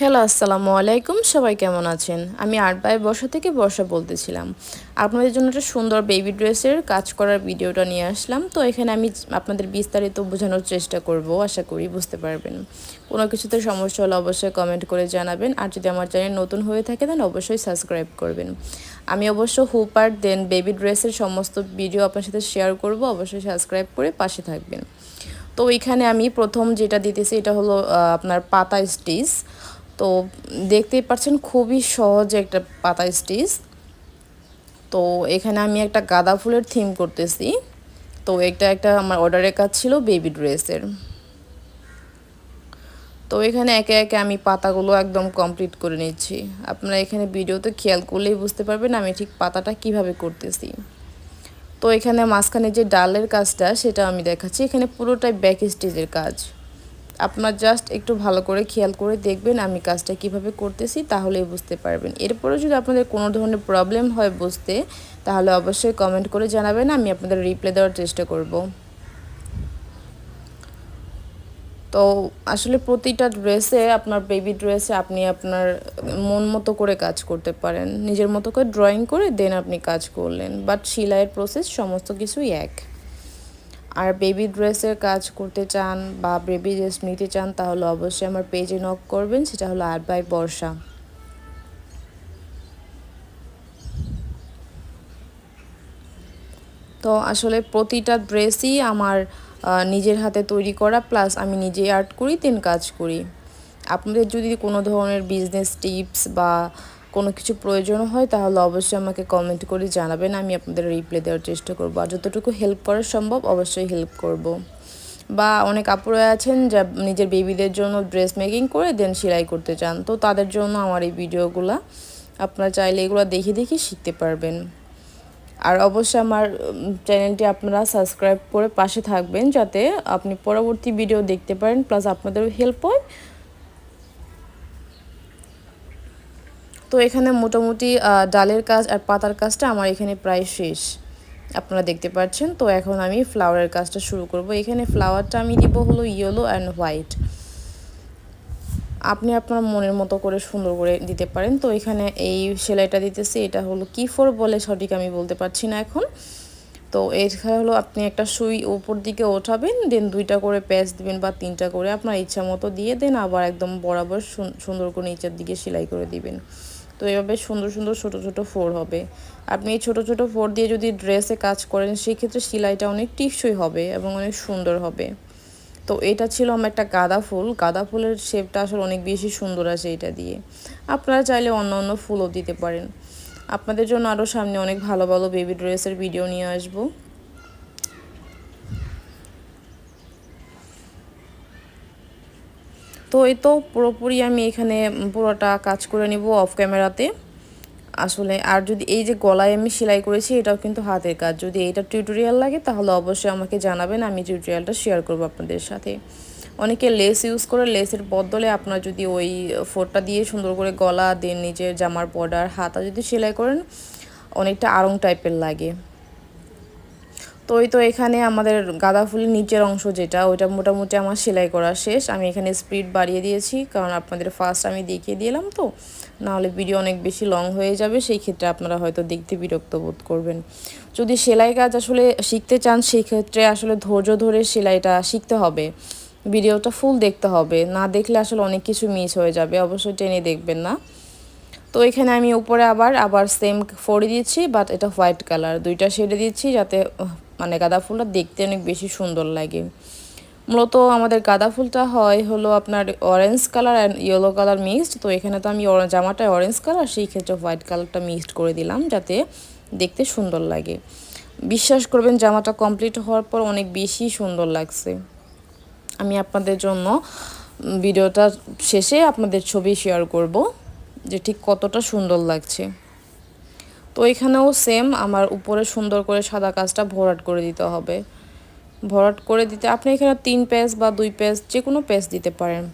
Hello, আসসালামু আলাইকুম। সবাই কেমন আছেন? আমি আট বাই বর্ষা থেকে বর্ষা বলতেছিলাম। আপনাদের জন্য একটা সুন্দর বেবি ড্রেসের কাজ করার ভিডিওটা নিয়ে আসলাম। তো এখানে আমি আপনাদের বিস্তারিত বোঝানোর চেষ্টা করব, আশা করি বুঝতে পারবেন। কোনো কিছুতে সমস্যা হলে অবশ্যই কমেন্ট করে জানাবেন। আর যদি আমার চ্যানেল নতুন হয়ে থাকে, তাহলে অবশ্যই সাবস্ক্রাইব করবেন। আমি অবশ্য হুপার, দেন বেবি ড্রেসের সমস্ত ভিডিও আপনার সাথে শেয়ার করব। অবশ্যই সাবস্ক্রাইব করে পাশে থাকবেন। তো এখানে আমি প্রথম যেটা দিতেছি, এটা হলো আপনার পাতা স্টিচ তো দেখতেই পাচ্ছেন খুবই সহজ একটা পাতা স্টিচ। তো এখানে আমি একটা গাঁদা ফুলের থিম করতেছি। তো এটা একটা আমার অর্ডারের কাজ ছিল বেবি ড্রেসের তো এখানে একে একে আমি পাতাগুলো একদম কমপ্লিট করে নিচ্ছি। আপনারা এখানে ভিডিওতে খেয়াল করলেই বুঝতে পারবেন আমি ঠিক পাতাটা কীভাবে করতেছি। তো এখানে মাঝখানে যে ডালের কাজটা সেটা আমি দেখাচ্ছি। এখানে পুরোটাই ব্যাক স্টিচের কাজ। আপনার জাস্ট একটু ভালো করে খেয়াল করে দেখবেন আমি কাজটা কীভাবে করতেছি, তাহলেই বুঝতে পারবেন। এরপরে যদি আপনাদের কোনো ধরনের প্রবলেম হয় বুঝতে, তাহলে অবশ্যই কমেন্ট করে জানাবেন, আমি আপনাদের রিপ্লাই দেওয়ার চেষ্টা করব। তো আসলে প্রতিটা ড্রেসে আপনার বেবি ড্রেসে আপনি আপনার মন মতো করে কাজ করতে পারেন। নিজের মতো করে ড্রয়িং করে দেন আপনি কাজ করলেন। বাট সেলাইয়ের প্রসেস সমস্ত কিছুই এক। আর বেবি ড্রেসের কাজ করতে চান বা বেবি ড্রেস নিতে চান, তাহলে অবশ্যই আমার পেজে নক করবেন। সেটা হলো আট বাই বর্ষা। তো আসলে প্রতিটা ড্রেসই আমার নিজের হাতে তৈরি করা প্লাস আমি নিজে আর্ট করি তিন কাজ করি। আপনাদের যদি কোনো ধরনের বিজনেস টিপস বা কোনো কিছু প্রয়োজন হয়, তাহলে অবশ্যই আমাকে কমেন্ট করে জানাবেন, আমি আপনাদের রিপ্লাই দেওয়ার চেষ্টা করব। আর যতটুকু হেল্প করা সম্ভব, অবশ্যই হেল্প করব। বা অনেক আপুরা আছেন, যা নিজের বেবিদের জন্য ড্রেস মেকিং করে দেন সেলাই করতে চান। তো তাদের জন্য আমার এই ভিডিওগুলো আপনারা চাইলে এগুলো দেখে দেখে শিখতে পারবেন। আর অবশ্যই আমার চ্যানেলটি আপনারা সাবস্ক্রাইব করে পাশে থাকবেন, যাতে আপনি পরবর্তী ভিডিও দেখতে পারেন প্লাস আপনাদেরও হেল্প হয়। তো এখানে মোটামুটি ডালের কাজ আর পাতার কাজটা আমার এখানে প্রায় শেষ। আপনারা দেখতে পাচ্ছেন, তো এখন আমি ফ্লাওয়ারের কাজটা শুরু করব। এখানে ফ্লাওয়ারটা আমি দিব হলো ইয়েলো অ্যান্ড হোয়াইট। আপনি আপনার মনের মতো করে সুন্দর করে দিতে পারেন। তো এখানে এই সেলাইটা দিতেছি, এটা হলো কি ফোর বলে সঠিক আমি বলতে পারছি না এখন। তো এখানে হলো আপনি একটা সুই উপর দিকে ওঠাবেন দেন দুইটা করে প্যাচ দিবেন বা তিনটা করে আপনার ইচ্ছা মতো দিয়ে দেন আবার একদম বরাবর সুন্দর করে নিচের দিকে সেলাই করে দিবেন। তো এভাবে সুন্দর সুন্দর ছোট ছোট ফোর হবে। আপনি এই ছোটো ছোটো ফোর দিয়ে যদি ড্রেসে কাজ করেন, সেক্ষেত্রে সেলাইটা অনেক টিকসই হবে এবং অনেক সুন্দর হবে। তো এটা ছিল আমার একটা গাঁদা ফুল। গাঁদা ফুলের শেপটা আসলে অনেক বেশি সুন্দর আছে এটা দিয়ে। আপনারা চাইলে অন্য অন্য ফুলও দিতে পারেন। আপনাদের জন্য আরও সামনে অনেক ভালো ভালো বেবি ড্রেসের ভিডিও নিয়ে আসব। তো এই তো পুরোপুরি আমি এখানে পুরোটা কাজ করে নিব অফ ক্যামেরাতে আসলে আর যদি এই যে গলায় আমি সেলাই করেছি, এটাও কিন্তু হাতের কাজ। যদি এটা টিউটোরিয়াল লাগে, তাহলে অবশ্যই আমাকে জানাবেন, আমি টিউটোরিয়ালটা শেয়ার করব আপনাদের সাথে। অনেকে লেস ইউজ করে লেসের বদলে আপনার যদি ওই ফোরটা দিয়ে সুন্দর করে গলা দেন নিজের জামার বর্ডার হাতা যদি সেলাই করেন, অনেকটা আরং টাইপের লাগে। তো ওই তো এখানে আমাদের গাঁদা ফুলের নিচের অংশ যেটা, ওইটা মোটামুটি আমার সেলাই করা শেষ। আমি এখানে স্পিড বাড়িয়ে দিয়েছি, কারণ আপনাদের ফার্স্ট আমি দেখিয়ে দিলাম তো। নাহলে ভিডিও অনেক বেশি লং হয়ে যাবে, সেই ক্ষেত্রে আপনারা হয়তো দেখতে বিরক্ত বোধ করবেন। যদি সেলাই কাজ আসলে শিখতে চান, সেই ক্ষেত্রে আসলে ধৈর্য ধরে সেলাইটা শিখতে হবে। ভিডিওটা ফুল দেখতে হবে। না দেখলে আসলে অনেক কিছু মিস হয়ে যাবে। অবশ্যই টেনে দেখবেন না। তো এখানে আমি উপরে আবার আবার সেম ফোড়ে দিচ্ছি বাট এটা হোয়াইট কালার দুইটা শেডে দিচ্ছি যাতে মানে গাঁদা ফুলটা দেখতে অনেক বেশি সুন্দর লাগে। মূলত আমাদের গাঁদা ফুলটা হয় হলো আপনার orange colour and yellow colour mixed তো এখানে তো আমি জামাটা অরেঞ্জ কালার সেই ক্ষেত্রে হোয়াইট কালারটা মিক্সড করে দিলাম যাতে দেখতে সুন্দর লাগে। বিশ্বাস করবেন, জামাটা কমপ্লিট হওয়ার পর অনেক বেশি সুন্দর লাগছে। আমি আপনাদের জন্য ভিডিওটা শেষে আপনাদের ছবি শেয়ার করব, যে ঠিক কতটা সুন্দর লাগছে। তো এখানেও সেম আমার উপরে সুন্দর করে সাদা কাজটা ভরাট করে দিতে হবে। ভরাট করে দিতে, আপনি এখানে তিন পেজ বা দুই পেজ যে কোনো পেজ দিতে পারেন।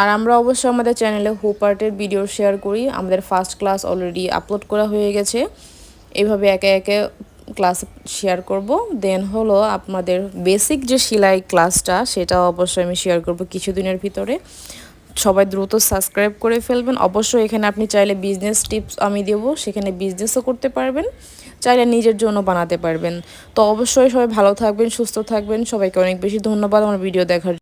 আর আমরা অবশ্যই আমাদের চ্যানেলে হোপ হুপার্টের ভিডিও শেয়ার করি। আমাদের ফার্স্ট ক্লাস অলরেডি আপলোড করা হয়ে গেছে। এইভাবে একে একে ক্লাস শেয়ার করব। দেন হলো আপনাদের বেসিক যে সেলাই ক্লাসটা সেটা অবশ্যই আমি শেয়ার করব কিছুদিনের ভিতরে। সবাই দ্রুত সাবস্ক্রাইব করে ফেলবেন। অবশ্যই এখানে আপনি চাইলে বিজনেস টিপস আমি দেব, সেখানে বিজনেসও করতে পারবেন। চাইলে নিজের জন্য বানাতে পারবেন। তো অবশ্যই সবাই ভালো থাকবেন, সুস্থ থাকবেন। সবাইকে অনেক বেশি ধন্যবাদ আমার ভিডিও দেখার